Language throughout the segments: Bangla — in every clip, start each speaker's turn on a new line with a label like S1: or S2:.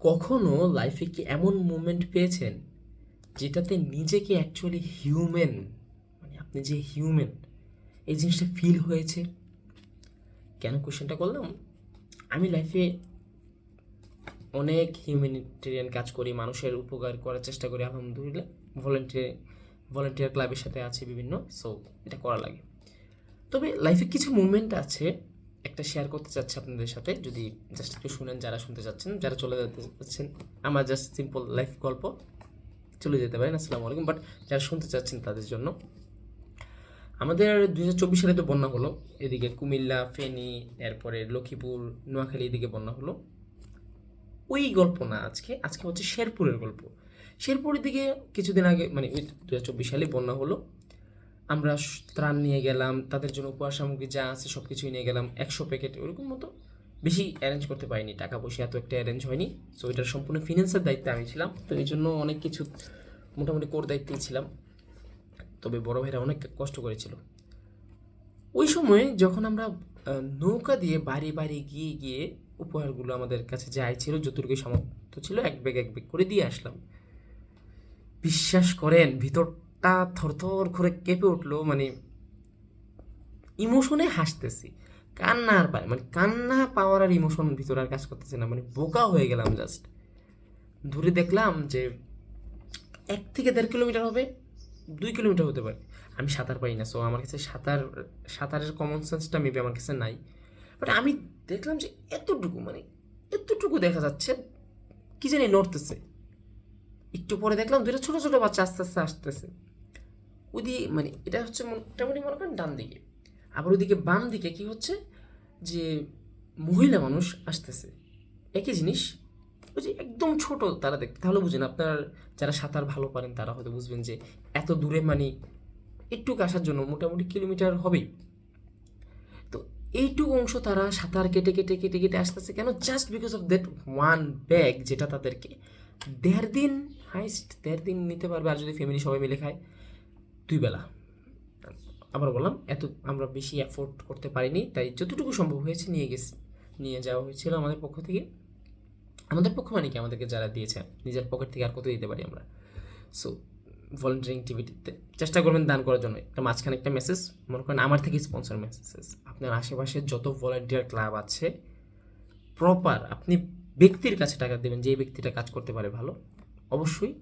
S1: কখনো লাইফে কি এমন মুমেন্ট পেয়েছেন যেটাতে নিজেকে অ্যাকচুয়ালি হিউম্যান মানে আপনি যে হিউম্যান এই জিনিসটা ফিল হয়েছে? কেন কোশ্চেনটা করলাম? আমি লাইফে অনেক হিউম্যানিটেরিয়ান কাজ করি, মানুষের উপকার করার চেষ্টা করি, আলহামদুলিল্লাহ। ভলেন্টিয়ার ভলেন্টিয়ার ক্লাবের সাথে আছে বিভিন্ন সো এটা করা লাগে। তবে লাইফে কিছু মুভমেন্ট আছে একটা শেয়ার করতে চাচ্ছি আপনাদের সাথে। যদি জাস্ট একটু শুনেন, যারা শুনতে চাচ্ছেন, যারা চলে যেতে চাচ্ছেন, আমার জাস্ট সিম্পল লাইফ গল্প চলে যেতে পারেন। আসসালামু আলাইকুম। বাট যারা শুনতে চাচ্ছেন তাদের জন্য, আমাদের হাজার চব্বিশ সালে তো বন্যা হলো। এদিকে কুমিল্লা, ফেনী, এরপরে লক্ষ্মীপুর, নোয়াখালী এদিকে বন্যা হলো। ওই গল্প না আজকে আজকে হচ্ছে শেরপুরের গল্প। শেরপুরের দিকে কিছুদিন আগে মানে দু হাজার সালে বন্যা হলো। আমরা ত্রাণ নিয়ে গেলাম, তাদের জন্য উপহার সামগ্রী যা আছে সব কিছুই নিয়ে গেলাম, একশো প্যাকেট, ওরকম মতো বেশি অ্যারেঞ্জ করতে পারিনি, টাকা পয়সা এত একটা অ্যারেঞ্জ হয়নি। সো এটার সম্পূর্ণ ফিনান্সের দায়িত্বে আমি ছিলাম। তো এই জন্য অনেক কিছু মোটামুটি কোর দায়িত্বেই ছিলাম। তবে বড় ভাইরা অনেক কষ্ট করেছিল। ওই সময়ে যখন আমরা নৌকা দিয়ে বাড়ি বাড়ি গিয়ে গিয়ে উপহারগুলো আমাদের কাছে যাই ছিল, যতটুকু সামর্থ্য ছিল, এক ব্যাগ এক ব্যাগ করে দিয়ে আসলাম। বিশ্বাস করেন ভিতরটা থরথর করে কেঁপে উঠল মানে ইমোশনে হাসতেছি। কান্না আর পায় মানে কান্না পাওয়ার আর ইমোশন ভিতরে আর কাজ করতেছে না মানে বোকা হয়ে গেলাম জাস্ট দূরে দেখলাম যে এক থেকে দেড় কিলোমিটার হবে, দুই কিলোমিটার হতে পারে। আমি সাঁতার পাই না সো আমার কাছে সাঁতার, সাঁতারের কমন সেন্সটা মেবি আমার কাছে নাই। বাট আমি দেখলাম যে এতটুকু মানে এতটুকু দেখা যাচ্ছে, কি জানি নড়তেছে। একটু পরে দেখলাম দুটো ছোটো ছোটো বাচ্চা আস্তে আস্তে আসতেছে। ওদিকে মানে এটা হচ্ছে মোটামুটি মনে করেন ডান দিকে। আবার ওদিকে বাম দিকে কি হচ্ছে? যে মহিলা মানুষ আসতেছে। একই জিনিস, ওই যে একদম ছোট তারা দেখতে তাহলে বুঝেন আপনার যারা সাঁতার ভালো পারেন তারা হয়তো বুঝবেন যে এত দূরে মানে একটুকু আসার জন্য মোটামুটি কিলোমিটার হবেই। তো এইটুকু অংশ তারা সাঁতার কেটে কেটে কেটে কেটে আসতেছে কেন? Just because of that one bag যেটা তাদেরকে দেড় দিন হাইস্ট দেড় দিন নিতে পারবে। আর যদি ফ্যামিলি সবাই মিলে খায় দুই বেলা। আবার বললাম, এত আমরা বেশি অ্যাফোর্ড করতে পারিনি, তাই যতটুকু সম্ভব হয়েছে নিয়ে গেছি, নিয়ে যাওয়া হয়েছিল আমাদের পক্ষ থেকে। আমাদের পক্ষ মানে কি? আমাদেরকে যারা দিয়েছে, নিজের পকেট থেকে আর কত দিতে পারি আমরা? সো ভলেন্টিয়ারিং টিভিটিতে চেষ্টা করবেন দান করার জন্য। একটা মাঝখানে একটা মেসেজ মনে করেন আমার থেকে স্পন্সর মেসেজ আপনার আশেপাশে যত ভলেন্টিয়ার ক্লাব আছে প্রপার আপনি ব্যক্তির কাছে টাকা দেবেন যে ব্যক্তিটা কাজ করতে পারে ভালো, অবশ্যই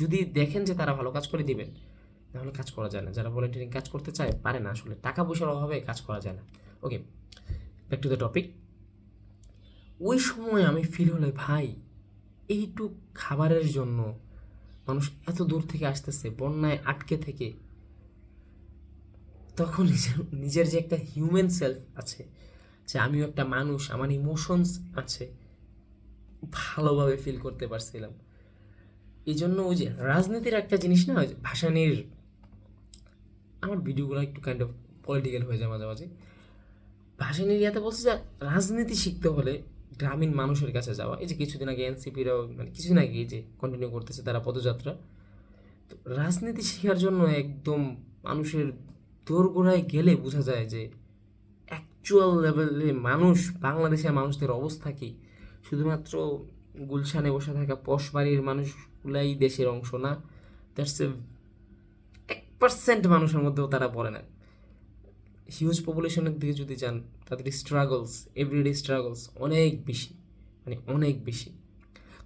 S1: যদি দেখেন যে তারা ভালো কাজ করে দিবেন তাহলে কাজ করা যায় না। যারা ভলেন্টিয়ারিং কাজ করতে চায়, পারে না আসলে। টাকা পয়সার অভাবে কাজ করা যায় না। Okay back to the topic ওই সময় আমি ফিল হলে, ভাই, এইটুক খাবারের জন্য মানুষ এত দূর থেকে আসতেছে, বন্যায় আটকে থেকে। তখন নিজের যে একটা হিউম্যান সেলফ আছে, যে আমিও একটা মানুষ, আমার ইমোশনস আছে, ভালোভাবে ফিল করতে পারছিলাম। এই জন্য ওই যে রাজনীতির একটা জিনিস না ভাসানির আমার ভিডিওগুলো একটু কাইন্ড অফ পলিটিক্যাল হয়ে যায় মাঝে মাঝে। ভাসানির ইয়াতে বলছে যে রাজনীতি শিখতে হলে গ্রামীণ মানুষের কাছে যাওয়া। এই যে কিছুদিন আগে এনসিপিরাও মানে কিছুদিন আগে যে কন্টিনিউ করতেছে তারা পদযাত্রা। তো রাজনীতি শেখার জন্য একদম মানুষের দোরগোড়ায় গেলে বোঝা যায় যে অ্যাকচুয়াল লেভেলে মানুষ বাংলাদেশের মানুষদের অবস্থা কি? শুধুমাত্র গুলশানে বসে থাকা পশ বাড়ির মানুষগুলাই দেশের অংশ না দ্যাটস এ পার্সেন্ট মানুষের মধ্যেও তারা পড়ে না। হিউজ পপুলেশনের দিকে যদি যান, তাদের স্ট্রাগলস এভরিডে স্ট্রাগলস অনেক বেশি মানে অনেক বেশি।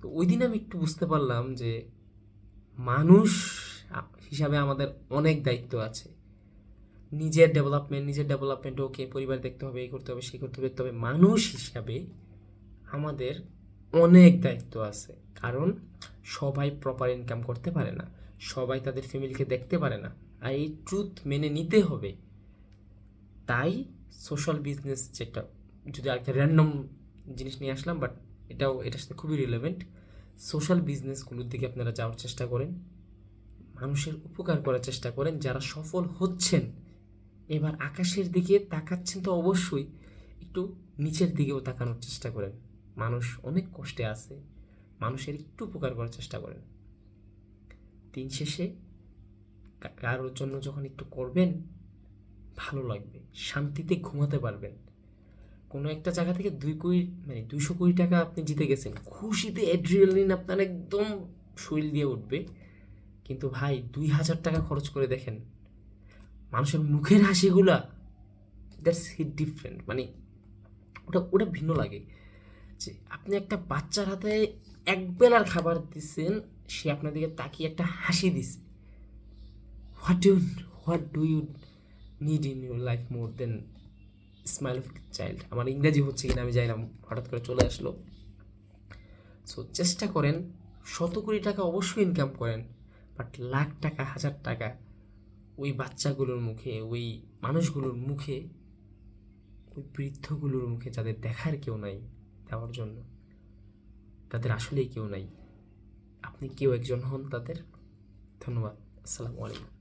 S1: তো ওই দিন আমি একটু বুঝতে পারলাম যে মানুষ হিসাবে আমাদের অনেক দায়িত্ব আছে। নিজের ডেভেলপমেন্ট নিজের ডেভেলপমেন্ট ওকে পরিবার দেখতে হবে এই করতে হবে সেই করতে হবে, তবে মানুষ হিসাবে আমাদের অনেক দায়িত্ব আছে। কারণ সবাই প্রপার ইনকাম করতে পারে না, সবাই তাদের ফ্যামিলিকে দেখতে পারে না। আর এই ট্রুথ মেনে নিতে হবে। তাই সোশ্যাল বিজনেস যেটা, যদি আরেকটা র্যান্ডম জিনিস নিয়ে আসলাম বাট এটাও, এটার সাথে খুবই রিলেভেন্ট সোশ্যাল বিজনেসগুলোর দিকে আপনারা যাওয়ার চেষ্টা করেন। মানুষের উপকার করার চেষ্টা করেন। যারা সফল হচ্ছেন, এবার আকাশের দিকে তাকাচ্ছেন তো অবশ্যই, একটু নিচের দিকেও তাকানোর চেষ্টা করেন। মানুষ অনেক কষ্টে আছে, মানুষের একটু উপকার করার চেষ্টা করেন। দিন শেষে কারোর জন্য যখন একটু করবেন, ভালো লাগবে। শান্তিতে ঘুমাতে পারবেন। কোনো একটা জায়গা থেকে দুই কোটি মানে দুইশো কোটি টাকা আপনি জিতে গেছেন। খুশিতে অ্যাড্রিনালিন আপনার একদম শরীর দিয়ে উঠবে। কিন্তু ভাই, দুই হাজার টাকা খরচ করে দেখেন, মানুষের মুখের হাসিগুলা দ্যাটস হিট ডিফারেন্ট মানে ওটা ওটা ভিন্ন লাগে। যে আপনি একটা বাচ্চার হাতে এক বেলার খাবার দিচ্ছেন, সে আপনার দিকে তাকিয়ে একটা হাসি দিছে what do what do you need in your life more than smile of child আমার ইংরাজি হচ্ছে কিনা আমি জানি না, হঠাৎ করে চলে আসলো। সো চেষ্টা করেন শত কোটি টাকা অবশ্যই ইনকাম করেন বাট লাখ টাকা, হাজার টাকা ওই বাচ্চাগুলোর মুখে, ওই মানুষগুলোর মুখে, ওই বৃদ্ধগুলোর মুখে যাদের দেখার কেউ নাই দেওয়ার জন্য, তাদের আসলেই কেউ নাই। আপনি কেউ একজন হন তাদের। ধন্যবাদ। আসসালামু আলাইকুম।